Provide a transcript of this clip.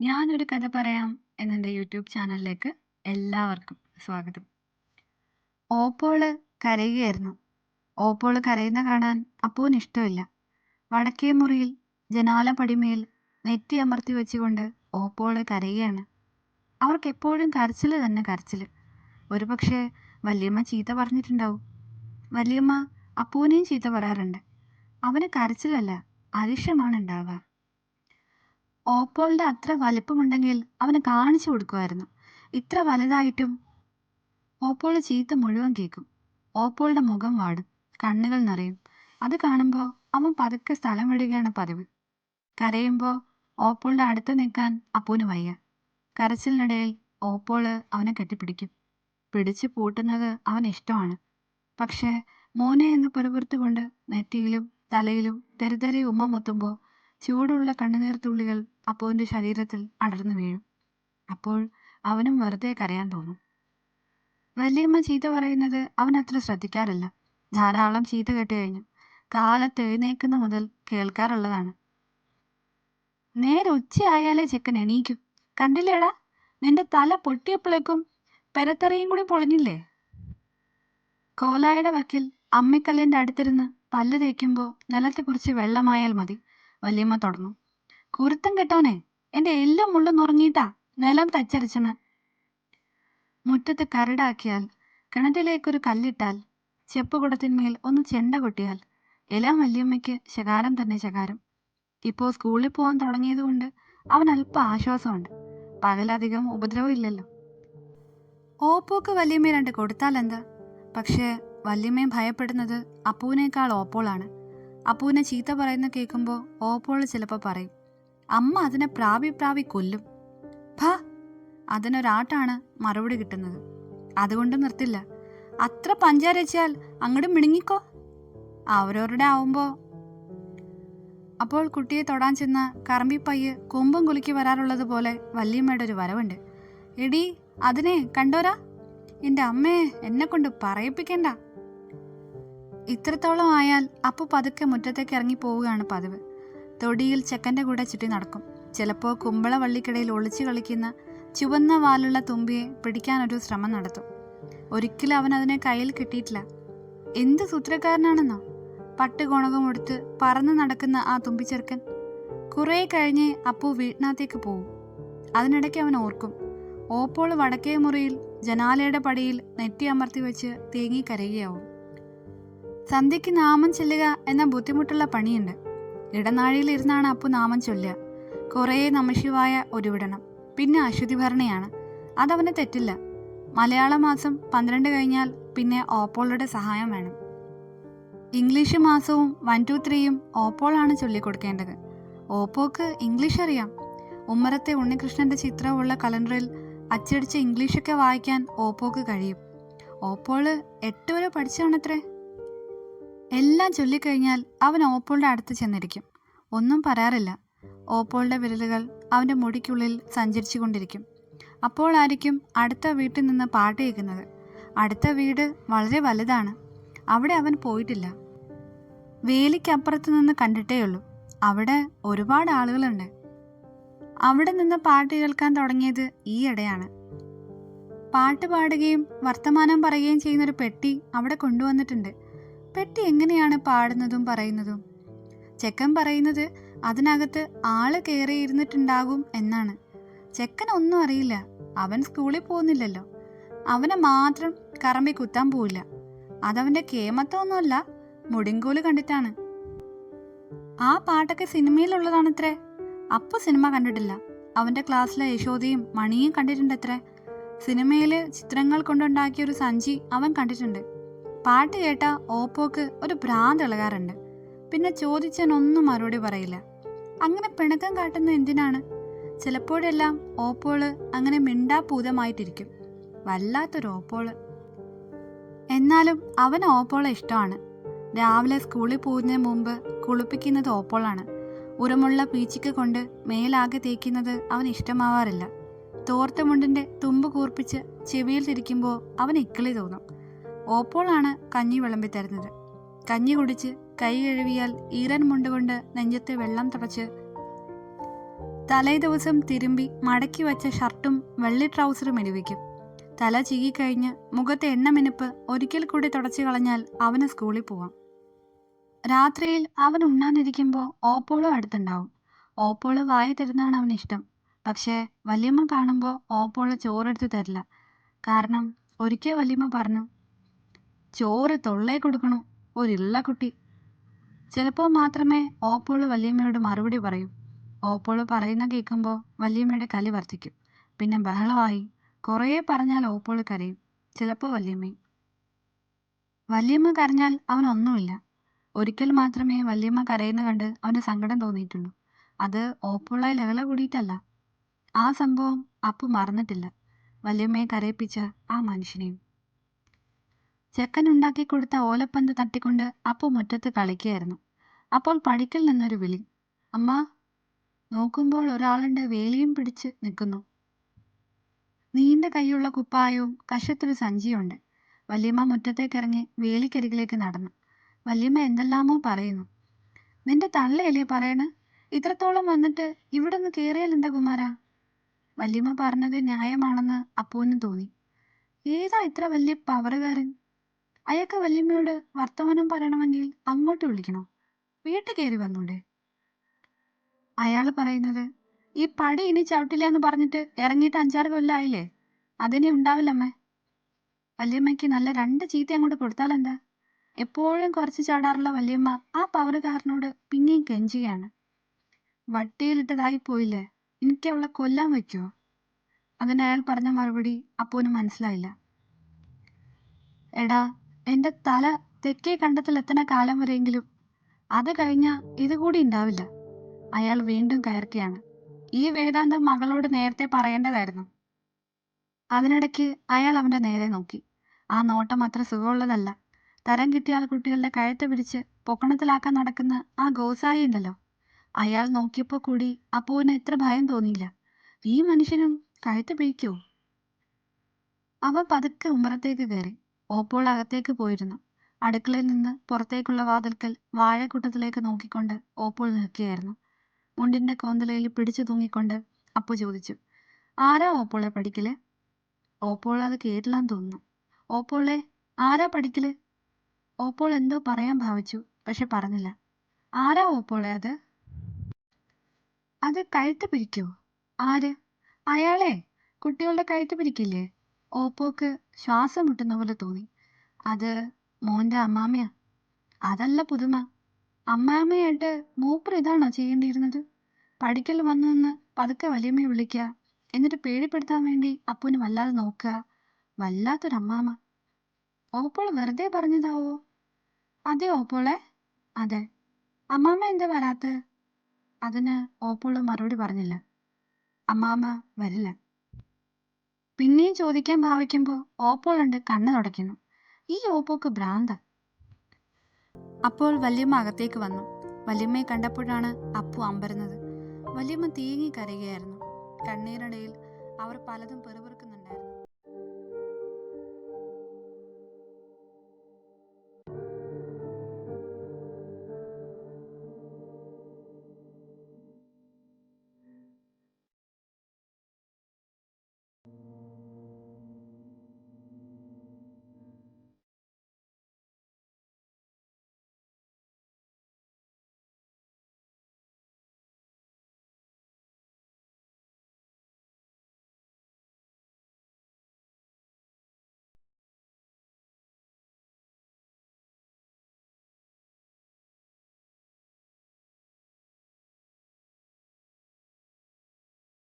ഞാനൊരു കഥ പറയാം എന്നെന്റെ യൂട്യൂബ് ചാനലിലേക്ക് എല്ലാവർക്കും സ്വാഗതം. ഓപ്പോൾ കരയുകയായിരുന്നു. ഓപ്പോൾ കരയുന്ന കാണാൻ അപ്പൂന് ഇഷ്ടമില്ല. വടക്കേ മുറിയിൽ ജനാല പടിമേൽ നെറ്റി അമർത്തി വെച്ചുകൊണ്ട് ഓപ്പോൾ കരയുകയാണ്. അവർക്ക് എപ്പോഴും കരച്ചിൽ തന്നെ കരച്ചിൽ ഒരുപക്ഷെ വല്യമ്മ ചീത്ത പറഞ്ഞിട്ടുണ്ടാവും. വല്യമ്മ അപ്പൂനെയും ചീത്ത പറയാറുണ്ട്. അവന് കരച്ചിലല്ല അരിശമാണ് ഉണ്ടാവുക ഓപ്പോളിന്റെ അത്ര വലിപ്പമുണ്ടെങ്കിൽ അവന് കാണിച്ചു കൊടുക്കുമായിരുന്നു. ഇത്ര വലുതായിട്ടും ഓപ്പോൾ ചീത്ത മുഴുവൻ കേൾക്കും. ഓപ്പോളുടെ മുഖം വാടും കണ്ണുകൾ നിറയും. അത് കാണുമ്പോൾ അവൻ പതുക്കെ സ്ഥലം വിടുകയാണ് പതിവ്. കരയുമ്പോൾ ഓപ്പോളിന്റെ അടുത്ത് നിൽക്കാൻ അപ്പൂന് വയ്യ. കരച്ചിലിനിടയിൽ ഓപ്പോൾ അവനെ കെട്ടിപ്പിടിക്കും. പിടിച്ചു പൂട്ടുന്നത് അവൻ ഇഷ്ടമാണ്. പക്ഷേ മോനെ എന്ന് പിറുപിറുത്തുകൊണ്ട് നെറ്റിയിലും തലയിലും തെരുതെരെ ഉമ്മ മുത്തുമ്പോൾ ചൂടുള്ള കണ്ണുനീർ അപ്പുവിന്റെ ശരീരത്തിൽ അടർന്നു വീഴും. അപ്പോൾ അവനും വെറുതെ കരയാൻ തോന്നും. വല്യമ്മ ചീത്ത പറയുന്നത് അവൻ അത്ര ശ്രദ്ധിക്കാറില്ല. ധാരാളം ചീത്ത കേട്ട് കഴിഞ്ഞു. കാലത്ത് എഴുന്നേക്കുന്ന മുതൽ കേൾക്കാറുള്ളതാണ്. നേരെ ഉച്ചയായാലേ ചെക്കൻ എണീക്കും. കണ്ടില്ലേടാ? നിന്റെ തല പൊട്ടിയപ്പോഴേക്കും പെരത്തറയും കൂടി പൊളിഞ്ഞില്ലേ? കോലായുടെ വക്കിൽ അമ്മിക്കല്ലിന്റെ അടുത്തിരുന്ന് പല്ല് തേക്കുമ്പോൾ നിലത്തെ കുറിച്ച് വെള്ളമായാൽ മതി. വല്യമ്മ തുടങ്ങും കുരുത്തം കെട്ടോനെ എന്റെ എല്ലാം മുള്ളും നുറങ്ങിയിട്ടാ നിലം തച്ചരച്ചണ് മുറ്റത്ത് കരടാക്കിയാൽ കിണറ്റിലേക്കൊരു കല്ലിട്ടാൽ ചെപ്പുകുടത്തിന്മേൽ ഒന്ന് ചെണ്ട കൊട്ടിയാൽ എല്ലാം വല്യമ്മയ്ക്ക് ശകാരം തന്നെ ശകാരം. ഇപ്പോൾ സ്കൂളിൽ പോകാൻ തുടങ്ങിയതുകൊണ്ട് അവൻ അല്പം ആശ്വാസമുണ്ട്. പകലധികം ഉപദ്രവം ഇല്ലല്ലോ ഓപ്പോക്ക് വല്യമ്മ രണ്ട് കൊടുത്താൽ എന്താ? പക്ഷേ വല്യമ്മയെ ഭയപ്പെടുന്നത് അപ്പൂവിനേക്കാൾ ഓപ്പോളാണ്. അപ്പൂവിനെ ചീത്ത പറയുന്ന കേൾക്കുമ്പോൾ ഓപ്പോൾ ചിലപ്പോൾ പറയും. അമ്മ അതിനെ പ്രാവി പ്രാവി കൊല്ലും. ഭ അതിനൊരാട്ടാണ് മറുപടി കിട്ടുന്നത്. അതുകൊണ്ട് നിർത്തില്ല. അത്ര പഞ്ചാരച്ചാൽ അങ്ങോട്ട് മിണുങ്ങിക്കോ അവരവരുടെ ആവുമ്പോൾ അപ്പോൾ കുട്ടിയെ തൊടാൻ ചെന്ന കറമ്പിപ്പയ്യ് കൊമ്പും കുലുക്കി വരാറുള്ളത് പോലെ വല്യമ്മയുടെ ഒരു വരവുണ്ട്. എടി അതിനെ കണ്ടോരാ? എന്റെ അമ്മയെ എന്നെ കൊണ്ട് പറയിപ്പിക്കണ്ട. ഇത്രത്തോളം ആയാൽ അപ്പു പതുക്കെ മുറ്റത്തേക്ക് ഇറങ്ങി പോവുകയാണ് പതിവ്. തൊടിയിൽ ചെക്കന്റെ കൂടെ ചുറ്റി നടക്കും. ചിലപ്പോൾ കുമ്പള വള്ളിക്കിടയിൽ ഒളിച്ചു കളിക്കുന്ന ചുവന്ന വാലുള്ള തുമ്പിയെ പിടിക്കാനൊരു ശ്രമം നടത്തും. ഒരിക്കലും അവൻ അതിനെ കയ്യിൽ കിട്ടിയിട്ടില്ല. എന്ത് സൂത്രക്കാരനാണെന്നോ? പട്ട് ഗുണകം കൊടുത്ത് പറന്ന് നടക്കുന്ന ആ തുമ്പിച്ചെറുക്കൻ. കുറേ കഴിഞ്ഞ് അപ്പു വീട്ടിനകത്തേക്ക് പോവും. അതിനിടയ്ക്ക് അവൻ ഓർക്കും. ഓപ്പോൾ വടക്കേ മുറിയിൽ ജനാലയുടെ പടിയിൽ നെറ്റി അമർത്തി വെച്ച് തേങ്ങി കരയുകയാവും. സന്ധ്യയ്ക്ക് നാമം ചെല്ലുക എന്ന ബുദ്ധിമുട്ടുള്ള പണിയുണ്ട്. ഇടനാഴിയിൽ ഇരുന്നാണ് അപ്പു നാമം ചൊല്ലുക. കുറേ നമശിവായ ഒരുവിടണം. പിന്നെ അശ്വതി ഭരണയാണ് അതവന് തെറ്റില്ല. മലയാള മാസം പന്ത്രണ്ട് കഴിഞ്ഞാൽ പിന്നെ ഓപ്പോളുടെ സഹായം വേണം. ഇംഗ്ലീഷ് മാസവും വൺ ടു ത്രീയും ഓപ്പോളാണ് ചൊല്ലിക്കൊടുക്കേണ്ടത്. ഓപ്പോക്ക് ഇംഗ്ലീഷ് അറിയാം. ഉമ്മറത്തെ ഉണ്ണികൃഷ്ണന്റെ ചിത്രമുള്ള കലണ്ടറിൽ അച്ചടിച്ച് ഇംഗ്ലീഷൊക്കെ വായിക്കാൻ ഓപ്പോക്ക് കഴിയും. ഓപ്പോൾ എട്ട് വരെ പഠിച്ചാണത്രേ എല്ലാം ചൊല്ലിക്കഴിഞ്ഞാൽ അവൻ ഓപ്പോളുടെ അടുത്ത് ചെന്നിരിക്കും. ഒന്നും പറയാറില്ല. ഓപ്പോളുടെ വിരലുകൾ അവന്റെ മുടിക്കുള്ളിൽ സഞ്ചരിച്ചു കൊണ്ടിരിക്കും അപ്പോളായിരിക്കും അടുത്ത വീട്ടിൽ നിന്ന് പാട്ട് കേൾക്കുന്നത്. അടുത്ത വീട് വളരെ വലുതാണ്. അവിടെ അവൻ പോയിട്ടില്ല. വേലിക്കപ്പുറത്ത് നിന്ന് കണ്ടിട്ടേയുള്ളൂ അവിടെ ഒരുപാട് ആളുകളുണ്ട്. അവിടെ നിന്ന് പാട്ട് കേൾക്കാൻ തുടങ്ങിയത് ഇടയാണ്. പാട്ട് പാടുകയും വർത്തമാനം പറയുകയും ചെയ്യുന്ന ഒരു പെട്ടി അവിടെ കൊണ്ടുവന്നിട്ടുണ്ട്. പെട്ടി എങ്ങനെയാണ് പാടുന്നതും പറയുന്നതും. ചെക്കൻ പറയുന്നത് അതിനകത്ത് ആൾ കയറിയിരുന്നിട്ടുണ്ടാകും എന്നാണ്. ചെക്കൻ ഒന്നും അറിയില്ല. അവൻ സ്കൂളിൽ പോകുന്നില്ലല്ലോ. അവനെ മാത്രം കറമ്പി കുത്താൻ പോവില്ല. അതവന്റെ കേമത്വമൊന്നുമല്ല മുടിങ്കോൽ കണ്ടിട്ടാണ്. ആ പാട്ടൊക്കെ സിനിമയിലുള്ളതാണത്രേ. അപ്പു സിനിമ കണ്ടിട്ടില്ല. അവന്റെ ക്ലാസ്സിലെ യശോദയും മണിയും കണ്ടിട്ടുണ്ടത്രേ. സിനിമയിലെ ചിത്രങ്ങൾ കൊണ്ടുണ്ടാക്കിയ ഒരു സഞ്ചി അവൻ കണ്ടിട്ടുണ്ട്. പാട്ട് കേട്ട ഓപ്പോക്ക് ഒരു ഭ്രാന്ത് ഇളകാറുണ്ട്. പിന്നെ ചോദിച്ചനൊന്നും മറുപടി പറയില്ല. അങ്ങനെ പിണക്കം കാട്ടുന്ന എന്തിനാണ്? ചിലപ്പോഴെല്ലാം ഓപ്പോൾ അങ്ങനെ മിണ്ടാപൂതമായിട്ടിരിക്കും വല്ലാത്തൊരു ഓപ്പോൾ. എന്നാലും അവൻ ഓപ്പോളെ ഇഷ്ടമാണ്. രാവിലെ സ്കൂളിൽ പോകുന്നതിന് മുമ്പ് കുളിപ്പിക്കുന്നത് ഓപ്പോളാണ്. ഉരമുള്ള പീച്ചിക്ക കൊണ്ട് മേലാകെ തേക്കുന്നത് അവൻ ഇഷ്ടമാവാറില്ല. തോർത്ത മുണ്ടിന്റെ തുമ്പ് കൂർപ്പിച്ച് ചെവിയിൽ തിരിക്കുമ്പോൾ അവൻ ഇക്കിളി തോന്നും. ഓപ്പോളാണ് കഞ്ഞി വിളമ്പി തരുന്നത്. കഞ്ഞി കുടിച്ച് കൈ കഴുകിയാൽ ഈറൻ മുണ്ടുകൊണ്ട് നെഞ്ചത്തെ വെള്ളം തുടച്ച് തലേ ദിവസം തിരുമ്പി മടക്കി വെച്ച ഷർട്ടും വെള്ളി ട്രൗസറും ഇരുവിക്കും തല ചീകിക്കഴിഞ്ഞ് മുഖത്തെ എണ്ണമിനിപ്പ് ഒരിക്കൽ കൂടി തുടച്ചു കളഞ്ഞാൽ അവന് സ്കൂളിൽ പോവാം. രാത്രിയിൽ അവൻ ഉണ്ണാനിരിക്കുമ്പോൾ ഓപ്പോളോ അടുത്തുണ്ടാവും. ഓപ്പോൾ വായി തരുന്നതാണ് അവന് ഇഷ്ടം. പക്ഷേ വല്യമ്മ കാണുമ്പോൾ ഓപ്പോൾ ചോറെടുത്ത് തരില്ല. കാരണം ഒരിക്കൽ വല്യമ്മ പറഞ്ഞു ചോറ് തൊള്ളേ കൊടുക്കണു. ഒരിള്ള കുട്ടി. ചിലപ്പോൾ മാത്രമേ ഓപ്പോൾ വല്യമ്മയോട് മറുപടി പറയൂ. ഓപ്പോൾ പറയുന്ന കേൾക്കുമ്പോൾ വല്യമ്മയുടെ കലി വർദ്ധിക്കും. പിന്നെ ബഹളമായി. കുറേ പറഞ്ഞാൽ ഓപ്പോൾ കരയും. ചിലപ്പോൾ വല്യമ്മയും. വല്യമ്മ കരഞ്ഞാൽ അവനൊന്നുമില്ല ഒരിക്കൽ മാത്രമേ വല്യമ്മ കരയുന്ന കണ്ട് അവന് സങ്കടം തോന്നിയിട്ടുള്ളൂ. അത് ഓപ്പോളായി ലഹള കൂടിയിട്ടല്ല. ആ സംഭവം അപ്പു മറന്നിട്ടില്ല. വല്യമ്മയെ കരയിപ്പിച്ച ആ മനുഷ്യനെയും. ചെക്കൻ ഉണ്ടാക്കി കൊടുത്ത ഓലപ്പന്ത് തട്ടിക്കൊണ്ട് അപ്പു മുറ്റത്ത് കളിക്കുകയായിരുന്നു. അപ്പോൾ പടിക്കൽ നിന്നൊരു വിളി. അമ്മ നോക്കുമ്പോൾ ഒരാളുടെ വേലിയും പിടിച്ച് നിൽക്കുന്നു. നീണ്ട കൈയുള്ള കുപ്പായവും കഷത്തൊരു സഞ്ചിയുണ്ട് വല്യമ്മ മുറ്റത്തേക്കിറങ്ങി വേലിക്കരികിലേക്ക് നടന്നു. വല്യമ്മ എന്തെല്ലാമോ പറയുന്നു. നിന്റെ തള്ളയല്ലേ പറയണ? ഇത്രത്തോളം വന്നിട്ട് ഇവിടെ നിന്ന് കയറിയാൽ എന്താ കുമാര? വല്യമ്മ പറഞ്ഞത് ന്യായമാണെന്ന് അപ്പൂവിന് തോന്നി. ഏതാ ഇത്ര വലിയ പവറുകാരൻ? അയാൾക്ക് വല്യമ്മയോട് വർത്തമാനം പറയണമെങ്കിൽ അങ്ങോട്ട് വിളിക്കണോ? വീട്ടിൽ കയറി വന്നൂടെ? അയാൾ പറയുന്നത് ഈ പടി ഇനി ചവിട്ടില്ല എന്ന് പറഞ്ഞിട്ട് ഇറങ്ങിയിട്ട് അഞ്ചാറ് കൊല്ലായില്ലേ അതിനെ ഉണ്ടാവില്ലമ്മേ. വല്യമ്മയ്ക്ക് നല്ല രണ്ട് ചീത്ത അങ്ങോട്ട് കൊടുത്താലെന്താ എപ്പോഴും കുറച്ച് ചാടാറുള്ള വല്യമ്മ ആ പവറുകാരനോട് പിന്നെയും കെഞ്ചുകയാണ്. വട്ടിയിലിട്ടതായി പോയില്ലേ? എനിക്ക് അവളെ കൊല്ലാൻ വയ്ക്കുമോ അതിന് അയാൾ പറഞ്ഞ മറുപടി അപ്പോന് മനസ്സിലായില്ല. എടാ എന്റെ തല തെക്കേ കണ്ടത്തിൽ എത്തണ കാലം വരെയെങ്കിലും അത് കഴിഞ്ഞ ഇതുകൂടി ഉണ്ടാവില്ല. അയാൾ വീണ്ടും കയർക്കുകയാണ് ഈ വേദാന്തം മകളോട് നേരത്തെ പറയേണ്ടതായിരുന്നു. അതിനിടയ്ക്ക് അയാൾ അവന്റെ നേരെ നോക്കി. ആ നോട്ടം അത്ര സുഖമുള്ളതല്ല. തരം കിട്ടിയാൽ കുട്ടികളുടെ കഴുത്ത് പിടിച്ച് പൊക്കണത്തിലാക്കാൻ നടക്കുന്ന ആ ഗോസായി ഉണ്ടല്ലോ. അയാൾ നോക്കിയപ്പോൾ കൂടി അപ്പുവിന് എത്ര ഭയം തോന്നിയില്ല. ഈ മനുഷ്യനും കഴുത്ത് പിഴിക്കുമോ അവ പതുക്കെ ഉമ്മറത്തേക്ക് കയറി. ഓപ്പോൾ അകത്തേക്ക് പോയിരുന്നു. അടുക്കളയിൽ നിന്ന് പുറത്തേക്കുള്ള വാതിൽക്കൽ വാഴക്കൂട്ടത്തിലേക്ക് നോക്കിക്കൊണ്ട് ഓപ്പോൾ നിൽക്കുകയായിരുന്നു. മുണ്ടിന്റെ കോന്തലയിൽ പിടിച്ചു തൂങ്ങിക്കൊണ്ട് അപ്പു ചോദിച്ചു ആരാ ഓപ്പോളെ പഠിക്കൽ? ഓപ്പോൾ അത് കേട്ടില്ലാന്ന് തോന്നുന്നു. ഓപ്പോളെ ആരാ പഠിക്കൽ? ഓപ്പോൾ എന്തോ പറയാൻ ഭാവിച്ചു പക്ഷെ പറഞ്ഞില്ല. ആരാ ഓപ്പോളെ അത്? അത് കഴുത്ത് പിരിക്കോ ആര്? അയാളെ കുട്ടികളുടെ കഴുത്ത് പിരിക്കില്ലേ ഓപ്പോക്ക് ശ്വാസം മുട്ടുന്ന പോലെ തോന്നി. അത് മോന്റെ അമ്മാമ്മയാ. അതല്ല പുതുമ. അമ്മാമ്മയായിട്ട് മൂപ്പർ ഇതാണോ ചെയ്യേണ്ടിയിരുന്നത്? പഠിക്കൽ വന്നു നിന്ന് പതുക്കെ വലിയമ്മയെ വിളിക്കുക എന്നിട്ട് പേടിപ്പെടുത്താൻ വേണ്ടി അപ്പുവിന് വല്ലാതെ നോക്കുക. വല്ലാത്തൊരമ്മാമ്മ ഓപ്പോൾ വെറുതെ പറഞ്ഞതാവോ? അതെ ഓപ്പോളെ? അതെ. അമ്മാമ്മ എന്താ വരാത്ത അതിന് ഓപ്പോൾ മറുപടി പറഞ്ഞില്ല. അമ്മാമ്മ വരില്ല. പിന്നെയും ചോദിക്കാൻ ഭാവിക്കുമ്പോൾ ഓപ്പോൾ ഉണ്ട് കണ്ണ് തുടയ്ക്കുന്നു. ഈ ഓപ്പോക്ക് ഭ്രാന്ത. അപ്പോൾ വല്യമ്മ അകത്തേക്ക് വന്നു. വല്യമ്മയെ കണ്ടപ്പോഴാണ് അപ്പു അമ്പരുന്നത്. വല്യമ്മ തീങ്ങി കരയുകയായിരുന്നു. കണ്ണീരടയിൽ അവർ പലതും പെറുപെറു